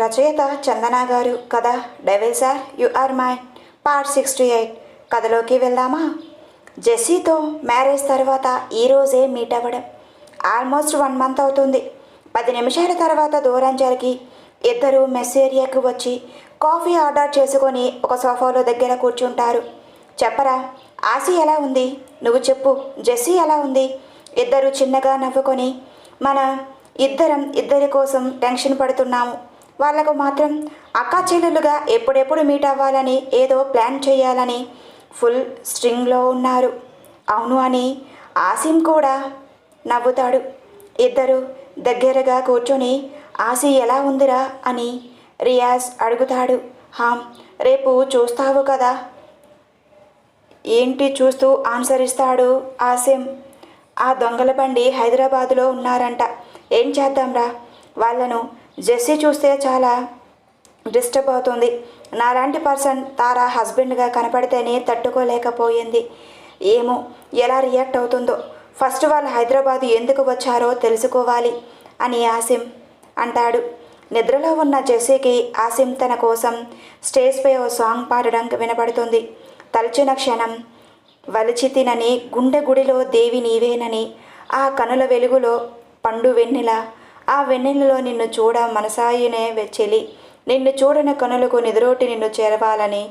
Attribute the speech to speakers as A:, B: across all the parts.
A: రచయిత చందన గారు కథ devil sir you are my part sixty eight కథలోకి వెళ్దామా? జెస్సీతో మ్యారేజ్ తర్వాత ఈరోజే మీట్ అవ్వడం. ఆల్మోస్ట్ వన్ మంత్ అవుతుంది. పది నిమిషాల తర్వాత దూరం జరిగి ఇద్దరు మెస్ ఏరియాకు వచ్చి కాఫీ ఆర్డర్ చేసుకొని ఒక సోఫాలో దగ్గర కూర్చుంటారు. చెప్పరా ఆసి ఎలా ఉంది? నువ్వు చెప్పు జెస్సీ ఎలా ఉంది? ఇద్దరు చిన్నగా నవ్వుకొని మన ఇద్దరం ఇద్దరి కోసం టెన్షన్ పడుతున్నాము. వాళ్ళకు మాత్రం అక్కా చెల్లెలుగా ఎప్పుడెప్పుడు మీట్ అవ్వాలని ఏదో ప్లాన్ చేయాలని ఫుల్ స్ట్రింగ్లో ఉన్నారు. అవును అని ఆసిమ్ కూడా నవ్వుతాడు. ఇద్దరు దగ్గరగా కూర్చొని ఆసి ఎలా ఉందిరా? అని రియాజ్ అడుగుతాడు. హామ్ రేపు చూస్తావు కదా. ఏంటి చూస్తూ ఆన్సర్ ఇస్తాడు ఆసిం ఆ దొంగల బండి హైదరాబాదులో ఉన్నారంట. ఏం చేద్దాంరా? వాళ్ళను జెస్సీ చూస్తే చాలా డిస్టర్బ్ అవుతుంది. నాలాంటి పర్సన్ తారా హస్బెండ్గా కనపడితేనే తట్టుకోలేకపోయింది. ఏమో ఎలా రియాక్ట్ అవుతుందో. ఫస్ట్ వాళ్ళు హైదరాబాద్ ఎందుకు వచ్చారో తెలుసుకోవాలి అని ఆసిం అంటాడు. నిద్రలో ఉన్న జెస్సీకి ఆసిం తన కోసం స్టేజ్పై ఓ సాంగ్ పాడడం వినపడుతుంది. తలచిన క్షణం వలిచి తినని గుండె గుడిలో దేవి నీవేనని ఆ కనుల వెలుగులో పండు వెన్నెల ఆ వెన్నెలలో నిన్ను చూడ మనసాయనే చెలి నిన్ను చూడని కనులకు నిద్రోటి నిన్ను చేరవాలని.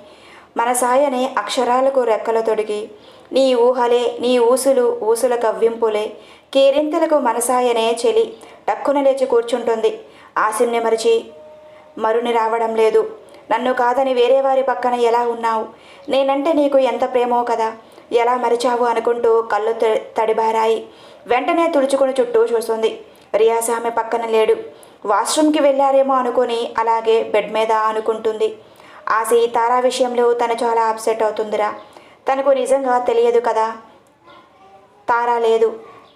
A: మనసాయనే అక్షరాలకు రెక్కలు తొడిగి. నీ ఊహలే నీ ఊసులు ఊసుల కవ్వింపులే. కేరింతలకు మనసాయనే చెలి. టక్కున లేచి కూర్చుంటుంది. ఆశని మరిచి మరుని రావడం లేదు. నన్ను కాదని వేరే వారి పక్కన ఎలా ఉన్నావు? నేనంటే నీకు ఎంత ప్రేమో కదా. ఎలా మరిచావు? అనుకుంటూ కళ్ళు తడిబారాయి. వెంటనే తుడుచుకుని చుట్టూ చూస్తుంది. రియాజ్ ఆమె పక్కన లేడు. వాష్రూమ్కి వెళ్ళారేమో అనుకుని అలాగే బెడ్ మీద అనుకుంటుంది ఆసి తారా విషయంలో తను చాలా అప్సెట్ అవుతుందిరా. తనకు నిజంగా తెలియదు కదా. తారా లేదు.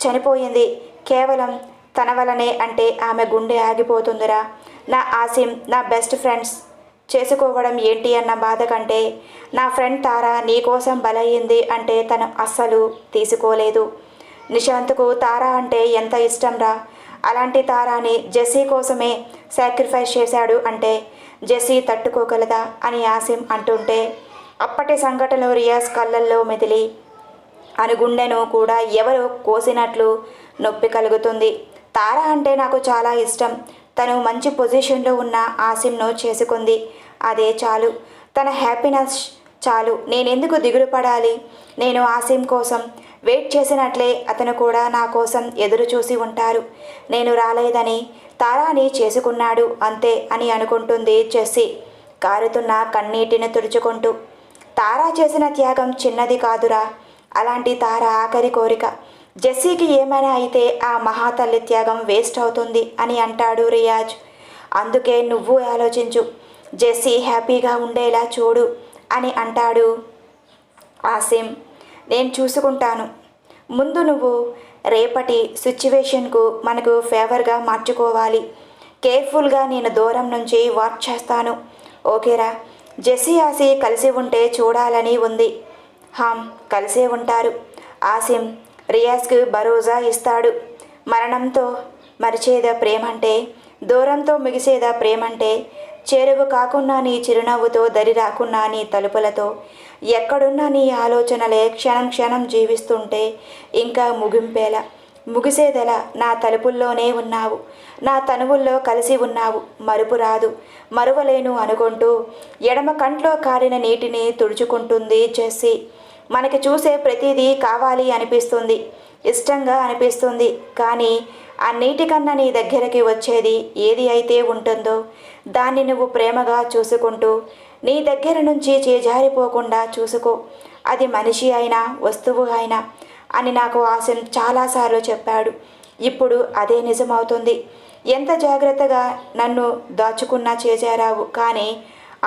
A: చనిపోయింది. కేవలం తన వలనే అంటే ఆమె గుండె ఆగిపోతుందిరా. నా ఆసిం నా బెస్ట్ ఫ్రెండ్స్ చేసుకోవడం ఏంటి అన్న బాధ కంటే నా ఫ్రెండ్ తారా నీకోసం బలయ్యింది అంటే తను అస్సలు తీసుకోలేదు. నిశాంత్కు తారా అంటే ఎంత ఇష్టంరా? అలాంటి తారాని జెస్సీ కోసమే సాక్రిఫైస్ చేశాడు అంటే జెస్సీ తట్టుకోగలదా అని ఆసిం అంటుంటే అప్పటి సంఘటనలు రియాజ్ కళ్ళల్లో మెదిలి అనుగుండెను కూడా ఎవరో కోసినట్లు నొప్పి కలుగుతుంది. తార అంటే నాకు చాలా ఇష్టం. తను మంచి పొజిషన్లో ఉన్న ఆసిమ్ను చేసుకుంది. అదే చాలు. తన హ్యాపీనెస్ చాలు. నేనెందుకు దిగులు పడాలి? నేను ఆసిమ్ కోసం వెయిట్ చేసినట్లే అతను కూడా నా కోసం ఎదురు చూసి ఉంటారు. నేను రాలేదని తారాని చేసుకున్నాడు అంతే అని అనుకుంటుంది చెస్సి. కారుతున్న కన్నీటిని తుడుచుకుంటూ. తారా చేసిన త్యాగం చిన్నది కాదురా. అలాంటి తార ఆఖరి కోరిక. జెస్సీకి ఏమైనా అయితే ఆ మహాతల్లి త్యాగం వేస్ట్ అవుతుంది అని అంటాడు రియాజ్. అందుకే నువ్వు ఆలోచించు. జెస్సీ హ్యాపీగా ఉండేలా చూడు అని అంటాడు ఆసిమ్. నేను చూసుకుంటాను. ముందు నువ్వు రేపటి సిచ్యువేషన్కు మనకు ఫేవర్గా మార్చుకోవాలి. కేర్ఫుల్గా నేను దూరం నుంచి వాచ్ చేస్తాను. ఓకేరా? జెస్సీ ఆసి కలిసి ఉంటే చూడాలని ఉంది. హామ్ కలిసే ఉంటారు. ఆసిం రియాజ్కి భరోసా ఇస్తాడు. మరణంతో మరిచేదా ప్రేమంటే దూరంతో మిగిసేదా ప్రేమంటే చేరువు కాకున్నా నీ చిరునవ్వుతో దరి రాకున్నా నీ తలుపులతో ఎక్కడున్నా నీ ఆలోచనలే క్షణం క్షణం జీవిస్తుంటే ఇంకా ముగింపేలా ముగిసేదెలా? నా తలుపుల్లోనే ఉన్నావు. నా తనువుల్లో కలిసి ఉన్నావు. మరుపు రాదు. మరువలేను అనుకుంటూ ఎడమ కంట్లో కారిన నీటిని తుడుచుకుంటుంది చేసి మనకి చూసే ప్రతిదీ కావాలి అనిపిస్తుంది. ఇష్టంగా అనిపిస్తుంది. కానీ ఆ నీటి కన్నా నీ దగ్గరికి వచ్చేది ఏది అయితే ఉంటుందో దాన్ని నువ్వు ప్రేమగా చూసుకుంటూ నీ దగ్గర నుంచి చేజారిపోకుండా చూసుకో. అది మనిషి అయినా వస్తువు అయినా అని నాకు ఆశం చాలాసార్లు చెప్పాడు. ఇప్పుడు అదే నిజమవుతుంది. ఎంత జాగ్రత్తగా నన్ను దాచుకున్నా చేజారావు కానీ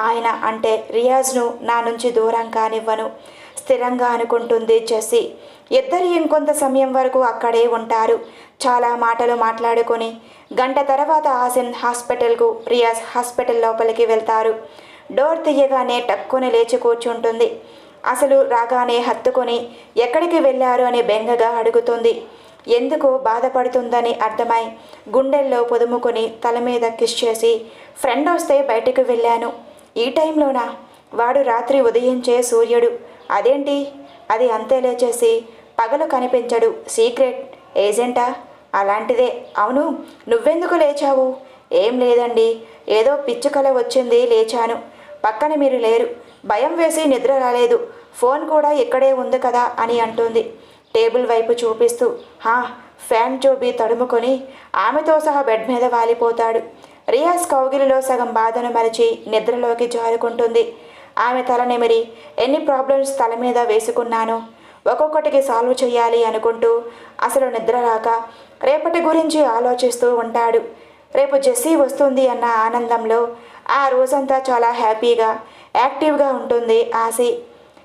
A: ఆయన అంటే రియాజ్ను నా నుంచి దూరం కానివ్వను. స్థిరంగా అనుకుంటుంది జెస్సీ. ఇద్దరు ఇంకొంత సమయం వరకు అక్కడే ఉంటారు. చాలా మాటలు మాట్లాడుకొని గంట తర్వాత ఆసిన్ హాస్పిటల్కు రియాజ్ హాస్పిటల్ లోపలికి వెళ్తారు. డోర్ తీయగానే టక్కుని లేచి కూర్చుంటుంది. అసలు రాగానే హత్తుకొని ఎక్కడికి వెళ్ళారు అని బెంగగా అడుగుతుంది. ఎందుకు బాధపడుతుందని అర్థమై గుండెల్లో పొదుముకొని తల మీద కిస్ చేసి ఫ్రెండ్ వస్తే బయటకు వెళ్ళాను. ఈ టైంలోనా? వాడు రాత్రి ఉదయించే సూర్యుడు. అదేంటి? అది అంతే లేచేసి పగలు కనిపించడు. సీక్రెట్. ఏజెంటా? అలాంటిదే. అవును. నువ్వెందుకు లేచావు? ఏం లేదండి. ఏదో పిచ్చుకల వచ్చింది లేచాను. పక్కన మీరు లేరు. భయం వేసి నిద్ర రాలేదు. ఫోన్ కూడా ఇక్కడే ఉంది కదా అని అంటుంది. టేబుల్ వైపు చూపిస్తూ హా ఫ్యాన్ చూపి తడుముకొని ఆమెతో సహా బెడ్ మీద వాలిపోతాడు. రియాజ్ కౌగిలిలో సగం బాధను మరిచి నిద్రలోకి జారుకుంటుంది. ఆమె తల నిమిరి ఎన్ని ప్రాబ్లమ్స్ తల మీద వేసుకున్నాను? ఒక్కొక్కటికి సాల్వ్ చేయాలి అనుకుంటూ అసలు నిద్ర రాక రేపటి గురించి ఆలోచిస్తూ ఉంటాడు. రేపు జెస్సీ వస్తుంది అన్న ఆనందంలో ఆ రోజంతా చాలా హ్యాపీగా యాక్టివ్గా ఉంటుంది ఆసి.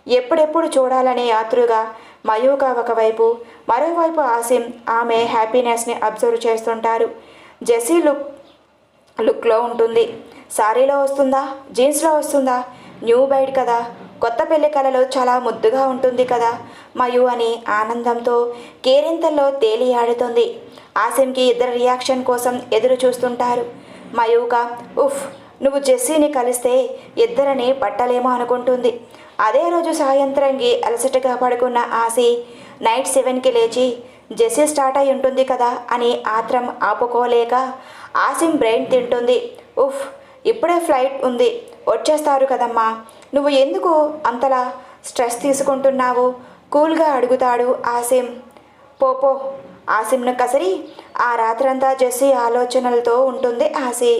A: ఎప్పుడెప్పుడు చూడాలనే ఆతృగా మయూక ఒకవైపు మరోవైపు ఆసిం ఆమె హ్యాపీనెస్ని అబ్జర్వ్ చేస్తుంటారు. జెస్సీ లుక్ లుక్లో ఉంటుంది. సారీలో వస్తుందా? జీన్స్లో వస్తుందా? న్యూ బైడ్ కదా? కొత్త పెళ్ళి కళలో చాలా ముద్దుగా ఉంటుంది కదా? మయు అని ఆనందంతో కేరింతల్లో తేలియాడుతుంది. ఆసిమ్కి ఇద్దరు రియాక్షన్ కోసం ఎదురు చూస్తుంటారు మయూక ఉఫ్ నువ్వు జెస్సీని కలిస్తే ఇద్దరిని పట్టలేమో అనుకుంటుంది. అదే రోజు సాయంత్రంకి అలసటగా పడుకున్న ఆసి నైట్ సెవెన్కి లేచి జెస్సీ స్టార్ట్ అయి ఉంటుంది కదా అని ఆత్రం ఆపుకోలేక ఆసిం బ్రెయిన్ తింటుంది. ఉఫ్ ఇప్పుడే ఫ్లైట్ ఉంది. వచ్చేస్తారు కదమ్మా. నువ్వు ఎందుకు అంతలా స్ట్రెస్ తీసుకుంటున్నావు? కూల్గా అడుగుతాడు ఆసిం పోపో ఆసిమ్ను కసరి ఆ రాత్రంతా జెస్సీ ఆలోచనలతో ఉంటుంది ఆసి.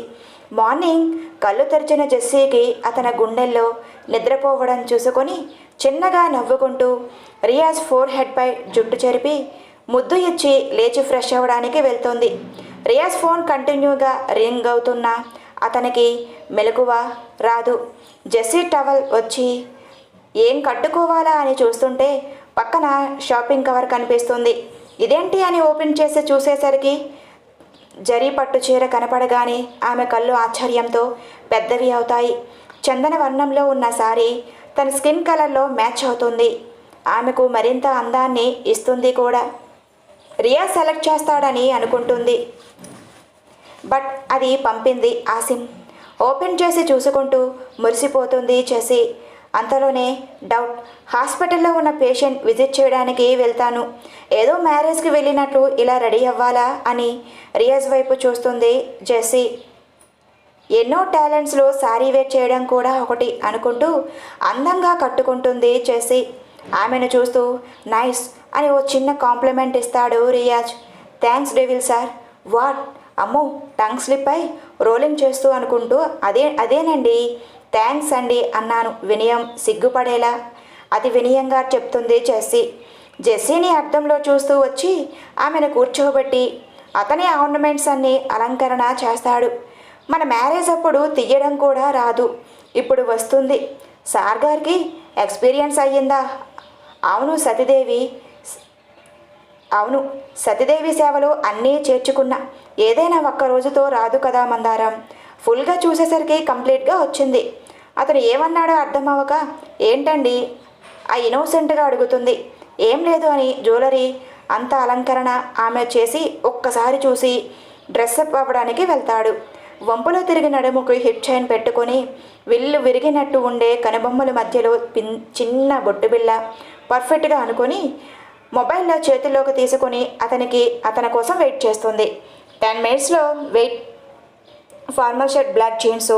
A: మార్నింగ్ కళ్ళు తెరిచిన జెస్సీకి అతని గుండెల్లో నిద్రపోవడం చూసుకొని చిన్నగా నవ్వుకుంటూ రియాజ్ ఫోర్ హెడ్పై జుట్టు చెరిపి ముద్దు ఇచ్చి లేచి ఫ్రెష్ అవ్వడానికి వెళ్తుంది. రియాజ్ ఫోన్ కంటిన్యూగా రింగ్ అవుతున్నా అతనికి మెలకువ రాదు. జెస్సీ టవల్ వచ్చి ఏం కట్టుకోవాలా? అని చూస్తుంటే పక్కన షాపింగ్ కవర్ కనిపిస్తుంది. ఇదేంటి? అని ఓపెన్ చేసి చూసేసరికి జరీ పట్టు చీర కనపడగానే ఆమె కళ్ళు ఆశ్చర్యంతో పెద్దవి అవుతాయి. చందన వర్ణంలో ఉన్న సారీ తన స్కిన్ కలర్లో మ్యాచ్ అవుతుంది. ఆమెకు మరింత అందాన్ని ఇస్తుంది కూడా. రియా సెలెక్ట్ చేస్తాడని అనుకుంటుంది. బట్ అది పంపింది ఆసిమ్. ఓపెన్ చేసి చూసుకుంటూ మురిసిపోతుంది చేసి. అంతలోనే డౌట్ హాస్పిటల్లో ఉన్న పేషెంట్ విజిట్ చేయడానికి వెళ్తాను. ఏదో మ్యారేజ్కి వెళ్ళినట్లు ఇలా రెడీ అవ్వాలా అని రియాజ్ వైపు చూస్తుంది జెస్సీ. ఎన్నో టాలెంట్స్లో శారీ వేర్ చేయడం కూడా ఒకటి అనుకుంటూ అందంగా కట్టుకుంటుంది జెస్సీ. ఆమెను చూస్తూ నైస్ అని ఓ చిన్న కాంప్లిమెంట్ ఇస్తాడు Riyaz. Thanks devil sir. What? అమ్మో టంగ్ స్లిప్ అయి రోలింగ్ చేస్తూ అనుకుంటూ అదే అదేనండి థ్యాంక్స్ అండి అన్నాను. వినయం సిగ్గుపడేలా. అతి వినయంగా చెప్తుంది జెస్సీ. జెస్సీని అర్థంలో చూస్తూ వచ్చి ఆమెను కూర్చోబెట్టి అతని ఆర్నమెంట్స్ అన్ని అలంకరణ చేస్తాడు. మన మ్యారేజ్ అప్పుడు తీయడం కూడా రాదు. ఇప్పుడు వస్తుంది. సార్ గారికి ఎక్స్పీరియన్స్ అయ్యిందా? అవును సతీదేవి. అవును సతీదేవి సేవలు అన్నీ చేర్చుకున్నా. ఏదైనా ఒక్క రోజుతో రాదు కదా మందారం. ఫుల్గా చూసేసరికి కంప్లీట్గా వచ్చింది. అతను ఏమన్నాడో అర్థం ఏంటండి? ఆ ఇన్నోసెంట్గా అడుగుతుంది. ఏం లేదు అని జ్యువెలరీ. అంత అలంకరణ ఆమె చేసి ఒక్కసారి చూసి డ్రెస్అప్ అవ్వడానికి వెళ్తాడు. వంపులో తిరిగి నడుముకు హిట్ చైన్ పెట్టుకొని విల్లు విరిగినట్టు ఉండే కనుబొమ్మల మధ్యలో పిన్ చిన్న బొట్టుబిల్ల పర్ఫెక్ట్గా అనుకొని మొబైల్లో చేతుల్లోకి తీసుకొని అతనికి అతని కోసం వెయిట్ చేస్తుంది. టెన్ మినిట్స్లో wait formal shirt black jeans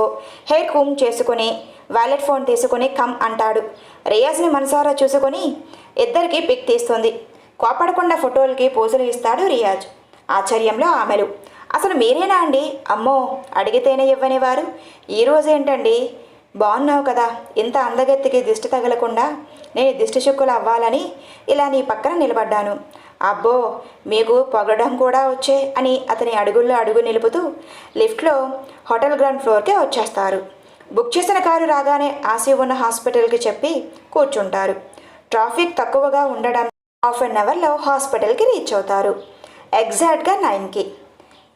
A: hair comb చేసుకుని వ్యాలెట్ ఫోన్ తీసుకుని కమ్ అంటాడు. రియాజ్ని మనసారా చూసుకొని ఇద్దరికి పిక్ తీస్తుంది. కోపడకుండా ఫోటోలకి పోజులు ఇస్తాడు రియాజ్. ఆశ్చర్యంలో ఆమెలు. అసలు మీరేనా అండి? అమ్మో అడిగితేనే ఇవ్వనివారు. ఈరోజు ఏంటండి? బాగున్నావు కదా. ఇంత అందగెత్తికి దిష్టి తగలకుండా నేను దిష్టిశుక్కులు అవ్వాలని ఇలా నీ పక్కన నిలబడ్డాను. అబ్బో మీకు పొగడం కూడా వచ్చే అని అతని అడుగుల్లో అడుగు నిలుపుతూ లిఫ్ట్లో హోటల్ గ్రౌండ్ ఫ్లోర్కే వచ్చేస్తారు. బుక్ చేసిన కారు రాగానే ఆసి ఉన్న హాస్పిటల్కి చెప్పి కూర్చుంటారు. ట్రాఫిక్ తక్కువగా ఉండడం హాఫ్ అన్ అవర్లో హాస్పిటల్కి రీచ్ అవుతారు. ఎగ్జాక్ట్గా నైన్కి.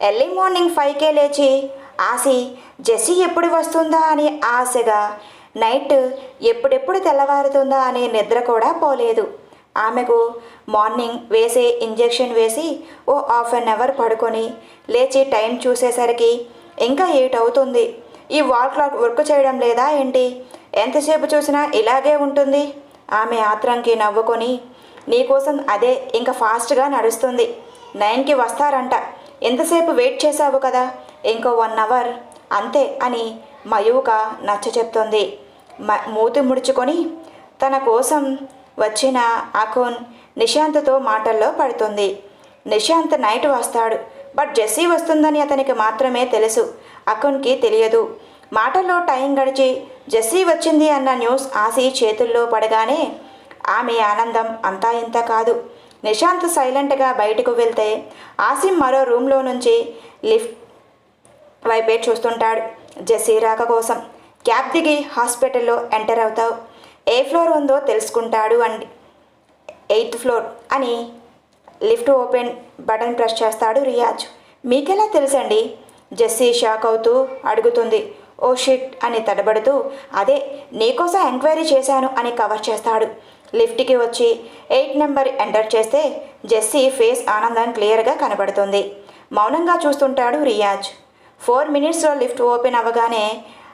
A: ఎర్లీ మార్నింగ్ ఫైవ్కే లేచి ఆసి జెస్సీ ఎప్పుడు వస్తుందా? అని ఆశగా నైట్ ఎప్పుడెప్పుడు తెల్లవారుతుందా అనే నిద్ర కూడా పోలేదు. ఆమెకు మార్నింగ్ వేసే ఇంజెక్షన్ వేసి ఓ హాఫ్ అన్ అవర్ పడుకొని లేచి టైం చూసేసరికి ఇంకా ఎయిట్ అవుతుంది. ఈ వాల్ క్లాక్ వర్క్ చేయడం లేదా ఏంటి? ఎంతసేపు చూసినా ఇలాగే ఉంటుంది. ఆమె ఆత్రంకి నవ్వుకొని నీకోసం అదే ఇంకా ఫాస్ట్గా నడుస్తుంది. నైన్కి వస్తారంట. ఎంతసేపు వెయిట్ చేశావు కదా? ఇంకో వన్ అవర్. అంతే అని మయూక నచ్చ చెప్తుంది మూతి ముడుచుకొని తన కోసం వచ్చిన అకున్ నిశాంత్తో మాటల్లో పడుతుంది. నిశాంత్ నైట్ వస్తాడు. బట్ జెస్సీ వస్తుందని అతనికి మాత్రమే తెలుసు. అకున్కి తెలియదు. మాటల్లో టైం గడిచి జెస్సీ వచ్చింది అన్న న్యూస్ ఆసి చేతుల్లో పడగానే ఆమె ఆనందం అంతా ఇంత కాదు. నిశాంత్ సైలెంట్గా బయటకు వెళ్తే ఆసిమ్ మరో రూమ్లో నుంచి లిఫ్ట్ వైపే చూస్తుంటాడు జెస్సీ రాక కోసం. క్యాబ్ దిగి హాస్పిటల్లో ఎంటర్ అవుతావు. ఏ ఫ్లోర్ ఉందో తెలుసుకుంటాడు అండి. ఎయిత్ ఫ్లోర్ అని లిఫ్ట్ ఓపెన్ బటన్ ప్రెస్ చేస్తాడు రియాజ్. మీకెలా తెలుసండి? జెస్సీ షాక్ అవుతూ అడుగుతుంది. ఓ షిట్ అని తడబడుతూ అదే నీకోసం ఎంక్వైరీ చేశాను అని కవర్ చేస్తాడు. లిఫ్ట్కి వచ్చి ఎయిట్ నెంబర్ ఎంటర్ చేస్తే జెస్సీ ఫేస్ ఆనందం క్లియర్గా కనబడుతుంది. మౌనంగా చూస్తుంటాడు రియాజ్. ఫోర్ మినిట్స్లో లిఫ్ట్ ఓపెన్ అవ్వగానే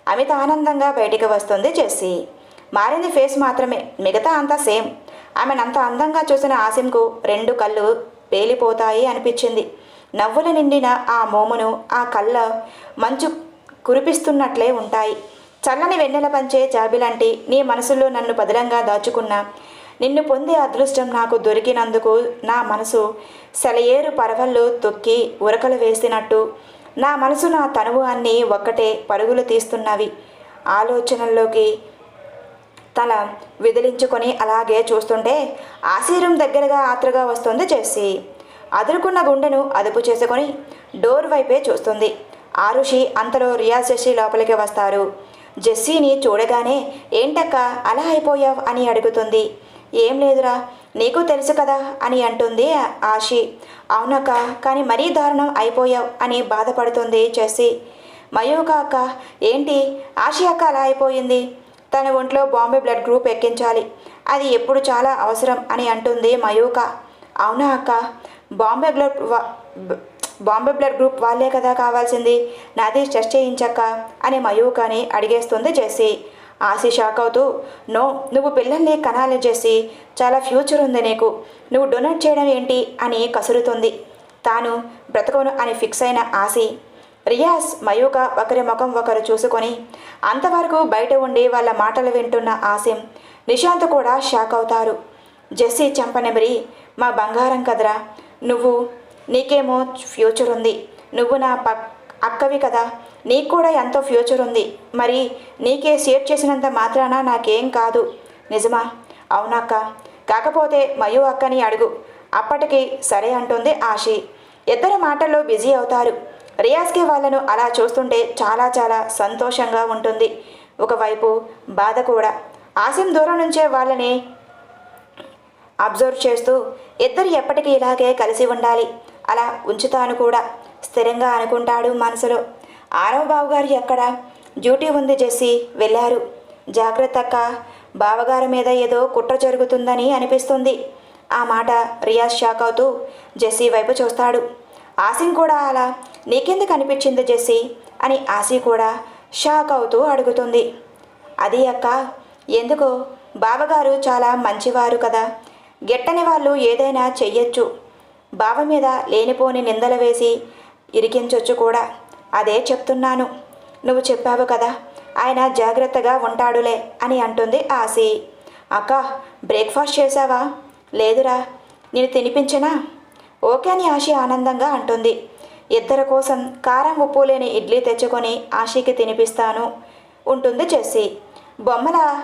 A: అమిత ఆనందంగా బయటికి వస్తుంది జెస్సీ. మారింది ఫేస్ మాత్రమే మిగతా అంతా సేమ్. ఆమెనంత అందంగా చూసిన ఆసిమ్కు రెండు కళ్ళు పేలిపోతాయి అనిపించింది. నవ్వుల నిండిన ఆ మోమును ఆ కళ్ళ మంచు కురిపిస్తున్నట్లే ఉంటాయి. చల్లని వెన్నెల పంచే జాబిలాంటి నీ మనసులో నన్ను పదిలంగా దాచుకున్న నిన్ను పొందే అదృష్టం నాకు దొరికినందుకు నా మనసు సెలయేరు పరవళ్ళు తొక్కి ఉరకలు వేసినట్టు నా మనసు నా తనువు అన్నీ ఒక్కటే పరుగులు తీస్తున్నవి. ఆలోచనల్లోకి తల విదిలించుకొని అలాగే చూస్తుంటే ఆశీరం దగ్గరగా ఆత్రగా వస్తుంది జెస్సీ అదురుకున్న గుండెను అదుపు చేసుకొని డోర్ వైపే చూస్తుంది. ఆరుషి అంతలో రియాజ్ జెస్సీ లోపలికి వస్తారు. జెస్సీని చూడగానే ఏంటక్క అలా అయిపోయావు? అని అడుగుతుంది. ఏం లేదురా నీకు తెలుసు కదా అని అంటుంది ఆషి అవునక్క కానీ మరీ దారుణం అయిపోయావు అని బాధపడుతుంది జెస్సీ. మయూక అక్క ఏంటి? ఆషి అక్క అలా అయిపోయింది. తన ఒంట్లో బాంబే బ్లడ్ గ్రూప్ ఎక్కించాలి. అది ఎప్పుడు చాలా అవసరం అని అంటుంది మయూక. అవునా అక్క? బాంబే బ్లడ్ వా- బాంబే బ్లడ్ గ్రూప్ వాళ్ళే కదా కావాల్సింది. నాది టెస్ట్ చేయించక్క అని మయూకని అడిగేస్తుంది జెస్సీ. ఆశి షాక్ అవుతూ నో నువ్వు పిల్లల్ని కనాలి చేసి చాలా ఫ్యూచర్ ఉంది నీకు. నువ్వు డొనేట్ చేయడం ఏంటి? అని కసురుతుంది. తాను బ్రతకను అని ఫిక్స్ అయిన ఆశి. రియాజ్ మయూక ఒకరి ముఖం ఒకరు చూసుకొని అంతవరకు బయట ఉండి వాళ్ళ మాటలు వింటున్న ఆసిం నిశాంత్ కూడా షాక్ అవుతారు. జెస్సీ చంపనెబరి మా బంగారం కదరా నువ్వు నీకేమో ఫ్యూచర్ ఉంది. నువ్వు నా పక్ అక్కవి కదా. నీకు కూడా ఎంతో ఫ్యూచర్ ఉంది. మరి నీకే సేవ్ చేసినంత మాత్రాన నాకేం కాదు. నిజమా? అవునక్క కాకపోతే మయూ అక్కని అడుగు. అప్పటికి సరే అంటుంది ఆశి. ఇద్దరు మాటల్లో బిజీ అవుతారు. రియాజ్కి వాళ్ళను అలా చూస్తుంటే చాలా చాలా సంతోషంగా ఉంటుంది. ఒకవైపు బాధ కూడా. ఆసిం దూరం నుంచే వాళ్ళని అబ్జర్వ్ చేస్తూ ఇద్దరు ఎప్పటికీ ఇలాగే కలిసి ఉండాలి. అలా ఉంచుతాను కూడా. స్థిరంగా అనుకుంటాడు మనసులో. ఆరవ బావగారు ఎక్కడ? డ్యూటీ ఉంది జెస్సీ వెళ్ళారు. జాగ్రత్త అక్క బావగారి మీద ఏదో కుట్ర జరుగుతుందని అనిపిస్తుంది. ఆ మాట రియాజ్ షాక్ అవుతూ జెస్సీ వైపు చూస్తాడు. ఆసిం కూడా అలా నీకెందుకు అనిపించింది జెస్సీ అని ఆసి కూడా షాక్ అవుతూ అడుగుతుంది. అది అక్క ఎందుకో? బావగారు చాలా మంచివారు కదా. గెట్టని వాళ్ళు ఏదైనా చెయ్యొచ్చు. బావ మీద లేనిపోని నిందలు వేసి ఇరికించొచ్చు కూడా. అదే చెప్తున్నాను. నువ్వు చెప్పావు కదా ఆయన జాగ్రత్తగా ఉంటాడులే అని అంటుంది ఆసి. అక్క బ్రేక్ఫాస్ట్ చేశావా? లేదురా నేను తినిపించనా? ఓకే అని ఆశి ఆనందంగా అంటుంది. ఇద్దరి కోసం కారం ఉప్పు లేని ఇడ్లీ తెచ్చుకొని ఆశీకి తినిపిస్తాను ఉంటుంది జెస్సీ. బొమ్మల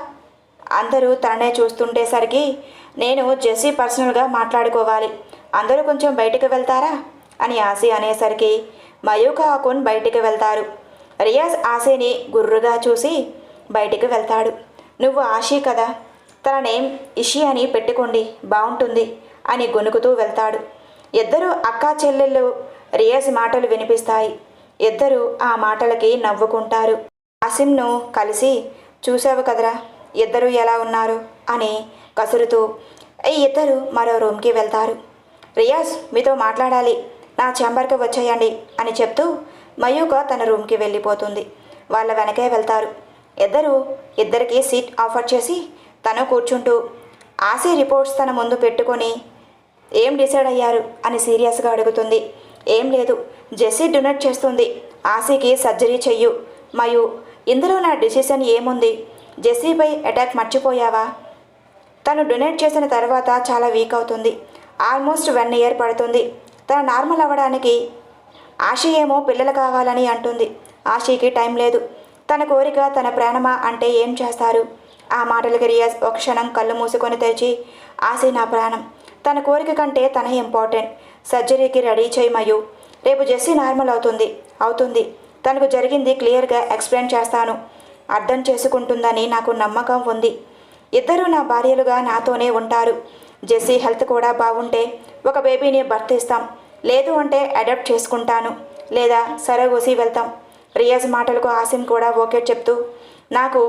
A: అందరూ తననే చూస్తుండేసరికి నేను జెస్సీ పర్సనల్గా మాట్లాడుకోవాలి అందరూ కొంచెం బయటకు వెళ్తారా? అని ఆశీ అనేసరికి మయూక ఆకున్ బయటికి వెళ్తారు. రియాజ్ ఆశీని గుర్రుగా చూసి బయటికి వెళ్తాడు. నువ్వు ఆశీ కదా? తన నేమ్ ఇషి అని పెట్టుకోండి బాగుంటుంది అని గొనుకుతూ వెళ్తాడు. ఇద్దరు అక్కా చెల్లెళ్ళు రియాజ్ మాటలు వినిపిస్తాయి. ఇద్దరు ఆ మాటలకి నవ్వుకుంటారు. ఆసిమ్ను కలిసి చూసావు కదరా? ఇద్దరు ఎలా ఉన్నారు? అని కసురుతూ. ఈ ఇద్దరు మరో రూమ్కి వెళ్తారు. రియాజ్ మీతో మాట్లాడాలి. నా ఛాంబర్కి వచ్చేయండి అని చెప్తూ మయూక తన రూమ్కి వెళ్ళిపోతుంది. వాళ్ళ వెనకే వెళ్తారు. ఇద్దరు ఇద్దరికి సీట్ ఆఫర్ చేసి తను కూర్చుంటూ ఆసీ రిపోర్ట్స్ తన ముందు పెట్టుకొని ఏం డిసైడ్ అయ్యారు అని సీరియస్గా అడుగుతుంది. ఏం లేదు జెస్సీ డొనేట్ చేస్తుంది. ఆసీకి సర్జరీ చెయ్యు. మయు ఇందులో నా డిసిషన్ ఏముంది? జెస్సీపై అటాక్ మర్చిపోయావా? తను డొనేట్ చేసిన తర్వాత చాలా వీక్ అవుతుంది. ఆల్మోస్ట్ వన్ ఇయర్ పడుతుంది. తన నార్మల్ అవ్వడానికి ఆశ ఏమో పిల్లలు కావాలని అంటుంది. ఆశీకి టైం లేదు. తన కోరిక తన ప్రాణమా అంటే ఏం చేస్తారు? ఆ మాటలకి రియాజ్ ఒక క్షణం కళ్ళు మూసుకొని తెరిచి ఆశి నా ప్రాణం. తన కోరిక కంటే తన ఇంపార్టెంట్ సర్జరీకి రెడీ చేయమయ్యు రేపు జెస్సీ నార్మల్ అవుతుంది. అవుతుంది. తనకు జరిగింది క్లియర్గా ఎక్స్ప్లెయిన్ చేస్తాను. అర్థం చేసుకుంటుందని నాకు నమ్మకం ఉంది. ఇద్దరు నా భార్యలుగా నాతోనే ఉంటారు. జెస్సీ హెల్త్ కూడా బాగుంటే ఒక బేబీని బర్త్ ఇస్తాం లేదు అంటే అడాప్ట్ చేసుకుంటాను. లేదా సరగోసి వెళ్తాం. రియాజ్ మాటలకు ఆసిం కూడా ఓకే చెప్తూ నాకు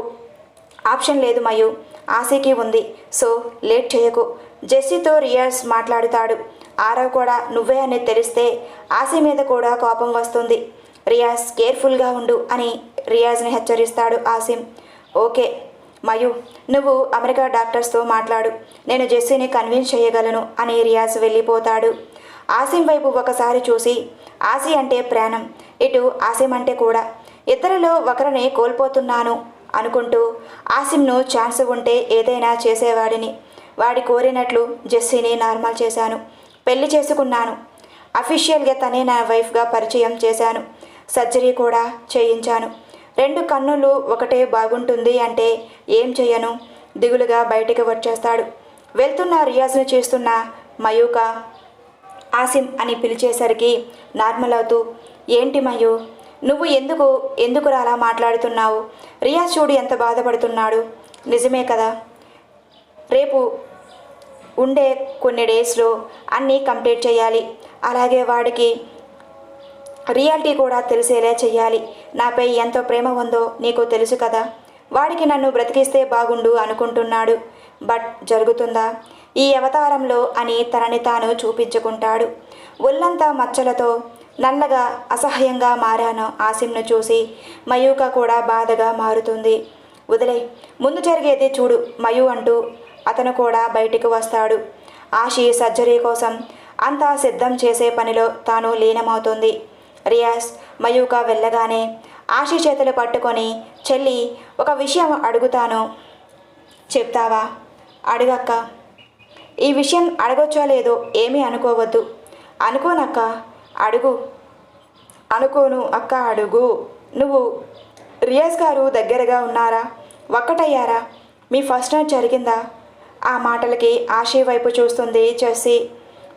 A: ఆప్షన్ లేదు మయు ఆశకి ఉంది సో లేట్ చేయకు. జెస్సీతో రియాజ్ మాట్లాడుతాడు. ఆరవ్ కూడా నువ్వే అని తెలిస్తే ఆశీ మీద కూడా కోపం వస్తుంది. రియాజ్ కేర్ఫుల్గా ఉండు అని రియాజ్ని హెచ్చరిస్తాడు ఆసిమ్. ఓకే మయు నువ్వు అమెరికా డాక్టర్స్తో మాట్లాడు. నేను జెస్సీని కన్విన్స్ చేయగలను అని రియాజ్ వెళ్ళిపోతాడు. ఆసిం వైపు ఒకసారి చూసి ఆసి అంటే ప్రాణం ఇటు ఆసిం అంటే కూడా. ఇద్దరిలో ఒకరిని కోల్పోతున్నాను అనుకుంటూ ఆసిమ్ను ఛాన్స్ ఉంటే ఏదైనా చేసేవాడిని. వాడి కోరినట్లు జెస్సీని నార్మల్ చేశాను. పెళ్ళి చేసుకున్నాను. అఫీషియల్గా తనే నా వైఫ్గా పరిచయం చేశాను. సర్జరీ కూడా చేయించాను. రెండు కన్నులు ఒకటే బాగుంటుంది అంటే ఏం చేయను? దిగులుగా బయటికి వచ్చేస్తాడు. వెళ్తున్న రియాజ్ను చేస్తున్న మయూక ఆసిం అని పిలిచేసరికి నార్మల్ అవుతూ ఏంటి మయూ? నువ్వు ఎందుకు ఎందుకు అలా మాట్లాడుతున్నావు? రియాజ్ చూడు ఎంత బాధపడుతున్నాడు. నిజమే కదా? రేపు ఉండే కొన్ని డేస్లో అన్నీ కంప్లీట్ చేయాలి. అలాగే వాడికి రియాలిటీ కూడా తెలిసేలా చెయ్యాలి. నాపై ఎంతో ప్రేమ ఉందో నీకు తెలుసు కదా? వాడికి నన్ను బ్రతికిస్తే బాగుండు అనుకుంటున్నాడు. బట్ జరుగుతుందా? ఈ అవతారంలో అని తనని తాను చూపించుకుంటాడు. ఒళ్ళంతా మచ్చలతో నల్లగా అసహ్యంగా మారాను ఆసిమ్ను చూసి. మయూక కూడా బాధగా మారుతుంది. వదిలే ముందు జరిగేది చూడు. మయు అంటూ అతను కూడా బయటికి వస్తాడు. ఆశి సర్జరీ కోసం అంతా సిద్ధం చేసే పనిలో తాను లీనమవుతుంది. రియాజ్ మయూక వెళ్ళగానే ఆశీ చేతులు పట్టుకొని చెల్లి ఒక విషయం అడుగుతాను. చెప్తావా? అడుగక్క. ఈ విషయం అడగొచ్చో లేదో ఏమీ అనుకోవద్దు. అనుకోనక్క. అడుగు. అనుకోను అక్క అడుగు. నువ్వు రియాజ్ గారు దగ్గరగా ఉన్నారా? ఒక్కటయ్యారా? మీ ఫస్ట్ నైట్ జరిగిందా? ఆ మాటలకి ఆశీ వైపు చూస్తుంది చేసి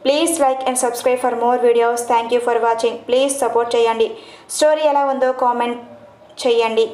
A: please like and subscribe for more videos thank you for watching please support చేయండి. స్టోరీ ఎలా ఉందో కామెంట్ చేయండి.